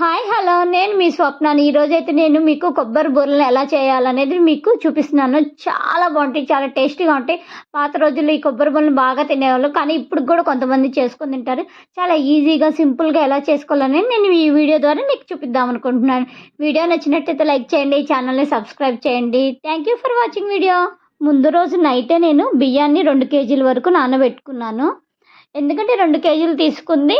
Hi hello. నేను మీ స్వప్నాన్ని ఈరోజు అయితే నేను మీకు కొబ్బరి బూరలను ఎలా చేయాలనేది మీకు చూపిస్తున్నాను. చాలా బాగుంటాయి చాలా టేస్టీగా ఉంటాయి. పాత రోజుల్లో ఈ కొబ్బరి బూరలను బాగా తినేవాళ్ళు కానీ ఇప్పుడు కూడా కొంతమంది చేసుకొని తింటారు. చాలా ఈజీగా సింపుల్గా ఎలా చేసుకోవాలని నేను ఈ వీడియో ద్వారా మీకు చూపిద్దాం అనుకుంటున్నాను. వీడియో నచ్చినట్టయితే లైక్ చేయండి ఛానల్ని సబ్స్క్రైబ్ చేయండి. Thank you for watching video ముందు రోజు నైటే నేను బియ్యాన్ని రెండు కేజీల వరకు నానబెట్టుకున్నాను. ఎందుకంటే రెండు కేజీలు తీసుకుంది.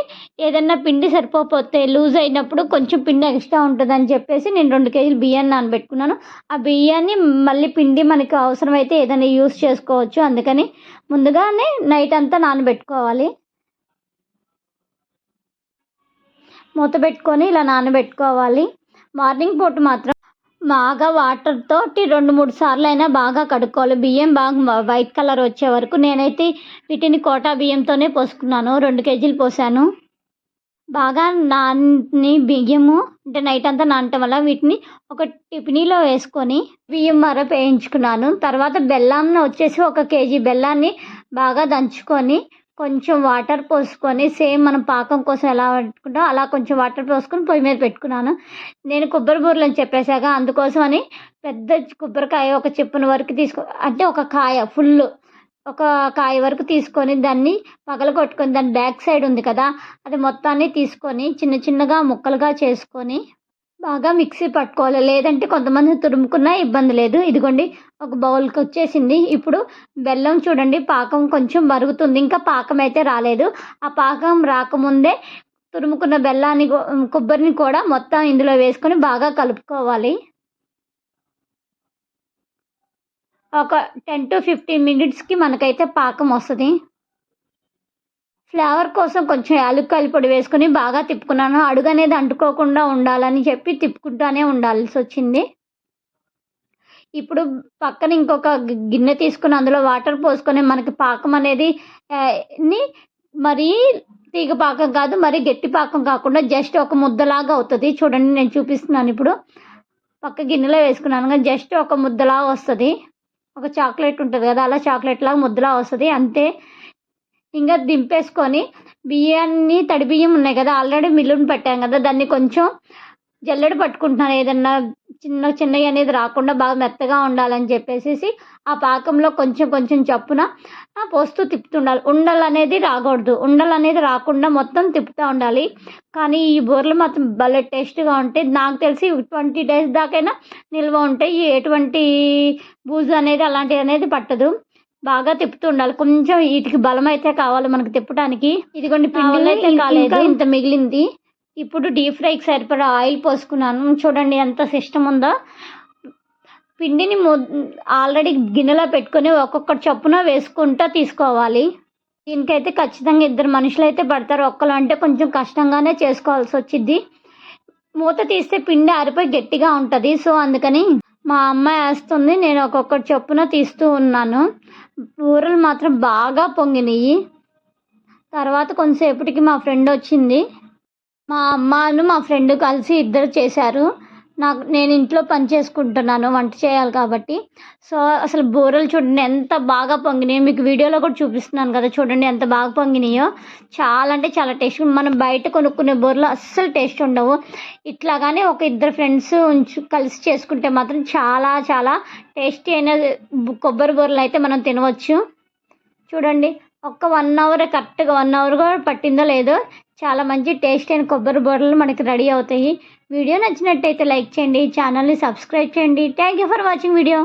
ఏదన్నా పిండి సరిపోతే లూజ్ అయినప్పుడు కొంచెం పిండి ఎక్స్ట్రా ఉంటుందని చెప్పేసి నేను రెండు కేజీలు బియ్యాన్ని నానబెట్టుకున్నాను. ఆ బియ్యాన్ని మళ్ళీ పిండి మనకి అవసరమైతే ఏదైనా యూస్ చేసుకోవచ్చు. అందుకని ముందుగానే నైట్ అంతా నానబెట్టుకోవాలి. మూత పెట్టుకొని ఇలా నానబెట్టుకోవాలి. మార్నింగ్ పూట మాత్రం బాగా వాటర్ తోటి రెండు మూడు సార్లు అయినా బాగా కడుక్కోవాలి. బియ్యం బాగా వైట్ కలర్ వచ్చే వరకు నేనైతే వీటిని కోటా బియ్యంతోనే పోసుకున్నాను. రెండు కేజీలు పోసాను. బాగా నాని బియ్యము అంటే నైట్ అంతా నానటం వల్ల వీటిని ఒక టిఫినీలో వేసుకొని బియ్యం మర వేయించుకున్నాను. తర్వాత బెల్లాన్ని వచ్చేసి ఒక కేజీ బెల్లాన్ని బాగా దంచుకొని కొంచెం వాటర్ పోసుకొని సేమ్ మనం పాకం కోసం ఎలా పెట్టుకుంటాం అలా కొంచెం వాటర్ పోసుకొని పొయ్యి మీద పెట్టుకున్నాను. నేను కొబ్బరి బూరలు అని చెప్పేశాక అందుకోసం అని పెద్ద కొబ్బరికాయ ఒక చెప్పున వరకు తీసుకో అంటే ఒక కాయ ఫుల్ ఒక కాయ వరకు తీసుకొని దాన్ని పగల కొట్టుకొని దాని బ్యాక్ సైడ్ ఉంది కదా అది మొత్తాన్ని తీసుకొని చిన్న చిన్నగా ముక్కలుగా చేసుకొని బాగా మిక్సీ పట్టుకోవాలి. లేదంటే కొంతమంది తురుముకున్నా ఇబ్బంది లేదు. ఇదిగోండి ఒక బౌల్కి వచ్చేసింది. ఇప్పుడు బెల్లం చూడండి పాకం కొంచెం మరుగుతుంది. ఇంకా పాకం అయితే రాలేదు. ఆ పాకం రాకముందే తురుముకున్న బెల్లాన్ని కొబ్బరిని కూడా మొత్తం ఇందులో వేసుకొని బాగా కలుపుకోవాలి. ఒక టెన్ టు ఫిఫ్టీన్ మినిట్స్కి మనకైతే పాకం వస్తుంది. ఫ్లేవర్ కోసం కొంచెం యాలక్కాయల పొడి వేసుకొని బాగా తిప్పుకున్నాను. అడుగు అనేది అంటుకోకుండా ఉండాలని చెప్పి తిప్పుకుంటానే ఉండాల్సి వచ్చింది. ఇప్పుడు పక్కన ఇంకొక గిన్నె తీసుకుని అందులో వాటర్ పోసుకొని మనకి పాకం అనేది ని మరీ తీగ పాకం కాదు మరీ గట్టి పాకం కాకుండా జస్ట్ ఒక ముద్దలాగా అవుతుంది. చూడండి నేను చూపిస్తున్నాను ఇప్పుడు. పక్క గిన్నెలో వేసుకున్నాను కానీ జస్ట్ ఒక ముద్దలాగా వస్తుంది. ఒక చాక్లెట్ ఉంటుంది కదా అలా చాక్లెట్ లాగా ముద్దలా వస్తుంది. అంతే. ఇంకా దింపేసుకొని బియ్యాన్ని తడి బియ్యం ఉన్నాయి కదా ఆల్రెడీ మిల్లుని పెట్టాం కదా దాన్ని కొంచెం జల్లెడ పట్టుకుంటున్నాను. ఏదన్నా చిన్న చిన్నవి అనేది రాకుండా బాగా మెత్తగా ఉండాలని చెప్పేసి ఆ పాకంలో కొంచెం కొంచెం చప్పున పోస్తూ తిప్పుతుండాలి. ఉండలు అనేది రాకూడదు. ఉండలు అనేది రాకుండా మొత్తం తిప్పుతూ ఉండాలి. కానీ ఈ బూరలు మాత్రం భలే టేస్ట్గా ఉంటాయి. నాకు తెలిసి ట్వంటీ డేస్ దాకైనా నిల్వ ఉంటాయి. ఎటువంటి బూజు అనేది అలాంటిది అనేది పట్టదు. బాగా తిప్పుతూ ఉండాలి కొంచెం వీటికి బలం అయితే కావాలి మనకు తిప్పడానికి ఇదిగోండి పిండి అయితే కాలేదు. ఇంత మిగిలింది. ఇప్పుడు డీప్ ఫ్రైకి సరిపడా ఆయిల్ పోసుకున్నాను. చూడండి ఎంత సిస్టమ్ ఉందో. పిండిని ఆల్రెడీ గిన్నెలో పెట్టుకొని ఒక్కొక్కటి చొప్పున వేసుకుంటా తీసుకోవాలి. దీనికైతే ఖచ్చితంగా ఇద్దరు మనుషులు అయితే పడతారు. ఒక్కరు అంటే కొంచెం కష్టంగానే చేసుకోవాల్సి వచ్చింది మూత తీస్తే పిండి ఆరిపోయి గట్టిగా ఉంటుంది. సో అందుకని మా అమ్మ వేస్తుంది నేను ఒక్కొక్కటి చొప్పున తీస్తూ ఉన్నాను. బూరెలు మాత్రం బాగా పొంగినాయి. తర్వాత కొంతసేపటికి మా ఫ్రెండ్ వచ్చింది. మా అమ్మను మా ఫ్రెండ్ కలిసి ఇద్దరు చేశారు. నాకు నేను ఇంట్లో పని చేసుకుంటున్నాను వంట చేయాలి కాబట్టి. సో అసలు బూరలు చూడండి ఎంత బాగా పొంగినాయో మీకు వీడియోలో కూడా చూపిస్తున్నాను కదా చూడండి ఎంత బాగా పొంగినాయో. చాలా అంటే చాలా టేస్ట్ మనం బయట కొనుక్కునే బూరలు అస్సలు టేస్ట్ ఉండవు. ఇట్లాగానే ఒక ఇద్దరు ఫ్రెండ్స్ ఉంచు కలిసి చేసుకుంటే మాత్రం చాలా చాలా టేస్టీ అయిన కొబ్బరి బూరలు అయితే మనం తినవచ్చు. చూడండి. ఒక్క వన్ అవర్ కరెక్ట్గా వన్ అవర్ కూడా పట్టిందో లేదో చాలా మంచి టేస్ట్ అయిన కొబ్బరి బూరలు మనకి రెడీ అవుతాయి. వీడియో నచ్చినట్టయితే లైక్ చేయండి ఛానల్ని సబ్స్క్రైబ్ చేయండి. Thank you for watching video